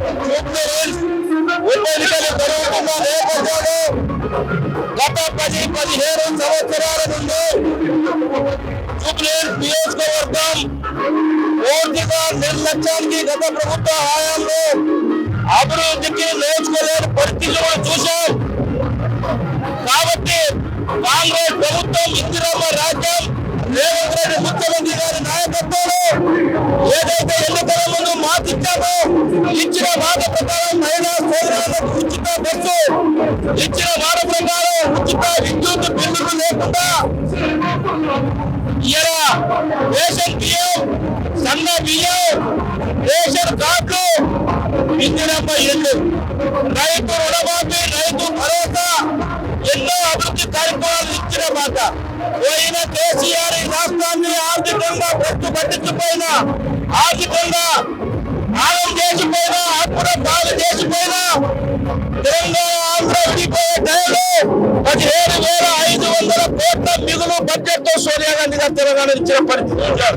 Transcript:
ఉప ఎన్నికలు జరుగుతున్న నేపథ్యంలో గత పది పదిహేను సంవత్సరాల నుండి జూబ్లీహిల్స్ నియోజకవర్గం పూర్తిగా నిర్లక్ష్యానికి గత ప్రభుత్వ హయాంలో అభివృద్ధికి నేర్చుకోలేని పరిస్థితులను చూశాం కాబట్టి కాంగ్రెస్ ప్రభుత్వం ఇందిరమ్మ రాజ్యం రేవంత్ రెడ్డి ముఖ్యమంత్రి గారి నాయకత్వంలో ఏదైతే ఎన్నికల ముందు మాట ఇచ్చామో ఇచ్చిన మాట ప్రకారం మహిళా సోదరులకు ఉచిత బస్సు ఇచ్చిన మాట ప్రకారం ఉచిత విద్యుత్ బిల్లులు లేకుండా ఇలా రేషన్ బియ్యం సన్న బియ్యం రేషన్ కార్డులు ఇందిరమ్మ ఇల్లు. రైతు రుణమాఫీ రైతు భరోసా ఎన్నో అభివృద్ధి కార్యక్రమాలు ఇచ్చిన మాట. పోయిన కేసీఆర్ రాష్ట్రాన్ని ఆర్థికంగా ప్రస్తుపట్టించిపోయిన ఆర్థిక పదిహేడు వేల ఐదు వందల కోట్ల మిగులు బడ్జెట్తో సోనియా గాంధీ గారు తెలంగాణ ఇచ్చిన పరిస్థితి.